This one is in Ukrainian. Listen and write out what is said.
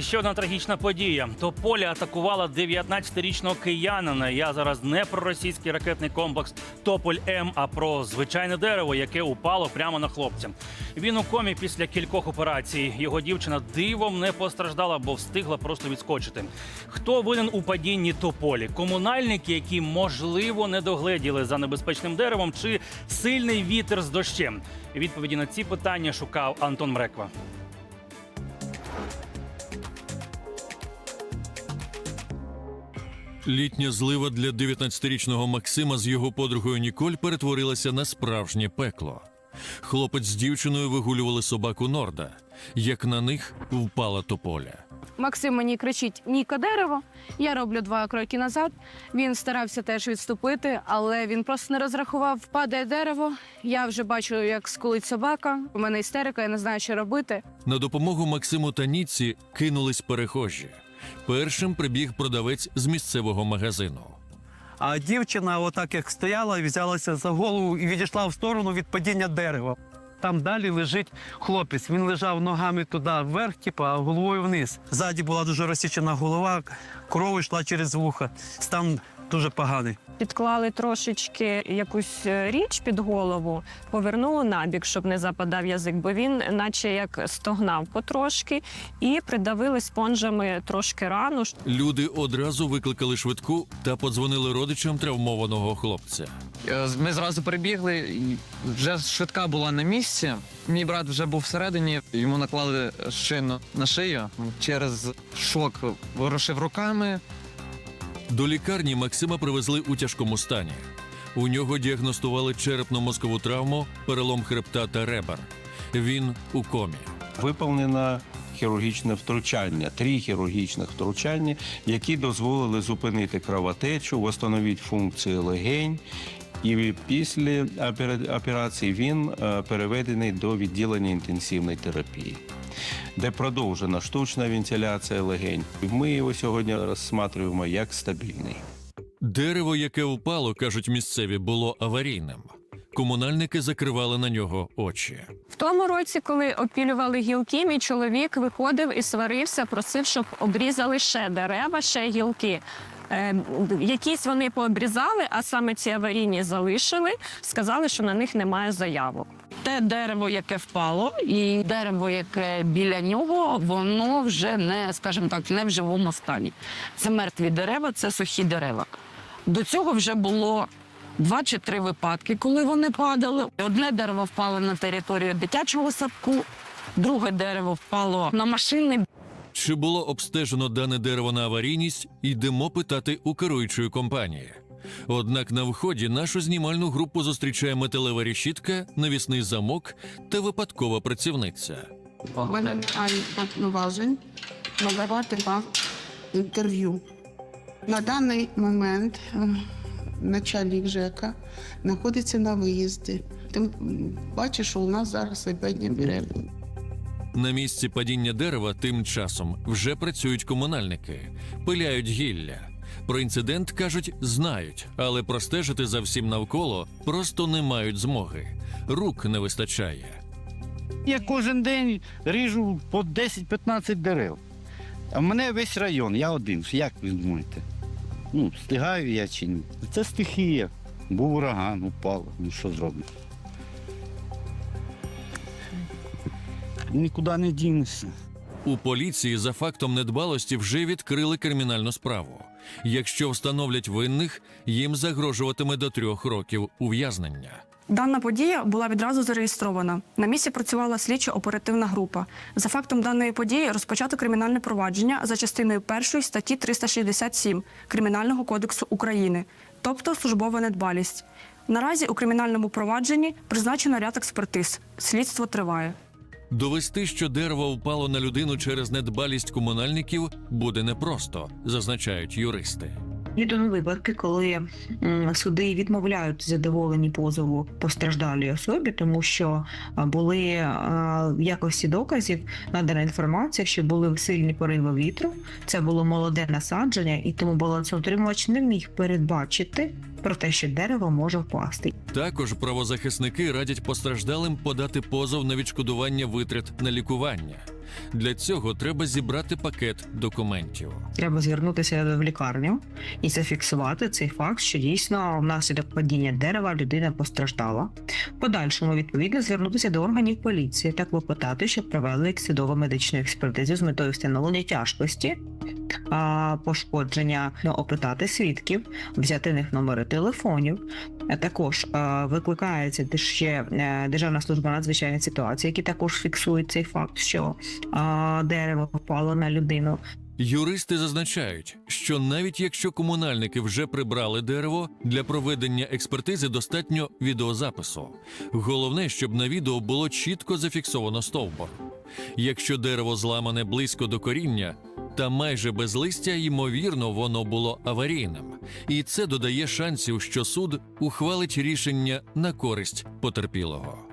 І ще одна трагічна подія. Тополя атакувала 19-річного киянина. Я зараз не про російський ракетний комплекс Тополь М, а про звичайне дерево, яке упало прямо на хлопця. Він у комі після кількох операцій. Його дівчина дивом не постраждала, бо встигла просто відскочити. Хто винен у падінні тополі? Комунальники, які можливо не догледіли за небезпечним деревом, чи сильний вітер з дощем? Відповіді на ці питання шукав Антон Мреква. Літня злива для 19-річного Максима з його подругою Ніколь перетворилася на справжнє пекло. Хлопець з дівчиною вигулювали собаку Норда, як на них впала тополя. Максим мені кричить Ніка дерево. Я роблю два кроки назад. Він старався теж відступити, але він просто не розрахував, падає дерево. Я вже бачу, як скулить собака. У мене істерика, я не знаю, що робити. На допомогу Максиму та Ніці кинулись перехожі. Першим прибіг продавець з місцевого магазину. А дівчина, отак як стояла, взялася за голову і відійшла в сторону від падіння дерева. Там далі лежить хлопець. Він лежав ногами туди вверх, типу, а головою вниз. Ззаді була дуже розсічена голова, кров йшла через вуха. Стан дуже поганий. Підклали трошечки якусь е, річ під голову, повернули набік, щоб не западав язик, бо він, наче як стогнав потрошки, і придавили спонжами трошки рану. Люди одразу викликали швидку та подзвонили родичам травмованого хлопця. Е, Ми зразу прибігли, вже швидка була на місці. Мій брат вже був всередині, йому наклали шину на шию. Через шок ворушив руками. До лікарні Максима привезли у тяжкому стані. У нього діагностували черепно-мозкову травму, перелом хребта та ребер. Він у комі. виповнено хірургічне втручання, три хірургічних втручання, які дозволили зупинити кровотечу, встановити функції легень. І після опера- операції він е, переведений до відділення інтенсивної терапії, де продовжена штучна вентиляція легень. Ми його сьогодні розсматриваємо як стабільний. Дерево, яке впало, кажуть місцеві, було аварійним. Комунальники закривали на нього очі. В тому році, коли опілювали гілки, мій чоловік виходив і сварився, просив, щоб обрізали ще дерева, ще гілки. Е, якісь вони пообрізали, а саме ці аварійні залишили. Сказали, що на них немає заявок. Те дерево, яке впало, і дерево, яке біля нього, воно вже не, скажімо так, не в живому стані. Це мертві дерева, це сухі дерева. До цього вже було два чи три випадки, коли вони падали. Одне дерево впало на територію дитячого садку, друге дерево впало на машини. Чи було обстежено дане дерево на аварійність, йдемо питати у керуючої компанії. Однак на вході нашу знімальну групу зустрічає металева решітка, навісний замок та випадкова працівниця. мене повноважень надавати вам інтерв'ю. На даний момент е, начальник ЖЕКа знаходиться на виїзді. Ти бачиш, що у нас зараз обідня перерва. На місці падіння дерева тим часом вже працюють комунальники, пиляють гілля. Про інцидент кажуть, знають, але простежити за всім навколо просто не мають змоги. Рук не вистачає. Я кожен день ріжу по 10-15 дерев. А в мене весь район, я один. Як ви думаєте? Ну, встигаю я чи ні? Це стихія. Був ураган, упало. Ну що зробиш? Нікуди не дінешся. У поліції за фактом недбалості вже відкрили кримінальну справу. Якщо встановлять винних, їм загрожуватиме до трьох років ув'язнення. Дана подія була відразу зареєстрована. На місці працювала слідчо-оперативна група. За фактом даної події розпочато кримінальне провадження за частиною 1 статті 367 Кримінального кодексу України, тобто службова недбалість. Наразі у кримінальному провадженні призначено ряд експертиз. Слідство триває. Довести, що дерево впало на людину через недбалість комунальників, буде непросто, зазначають юристи. Відомі випадки, коли суди відмовляють задоволені позову постраждалій особі, тому що були в якості доказів надана інформація, що були сильні пориви вітру, це було молоде насадження, і тому балансоутримувач не міг передбачити про те, що дерево може впасти. Також правозахисники радять постраждалим подати позов на відшкодування витрат на лікування. Для цього треба зібрати пакет документів. Треба звернутися в лікарню і зафіксувати цей факт, що дійсно внаслідок падіння дерева людина постраждала. Подальшому відповідно звернутися до органів поліції та клопотати, щоб провели судово медичну експертизу з метою встановлення тяжкості. Пошкодження ну, опитати свідків, взяти них номери телефонів. Також викликається ще е, Державна служба надзвичайних ситуацій, які також фіксують цей факт, що дерево впало на людину. Юристи зазначають, що навіть якщо комунальники вже прибрали дерево, для проведення експертизи достатньо відеозапису. Головне, щоб на відео було чітко зафіксовано стовбур. Якщо дерево зламане близько до коріння та майже без листя, ймовірно, воно було аварійним, і це додає шансів, що суд ухвалить рішення на користь потерпілого.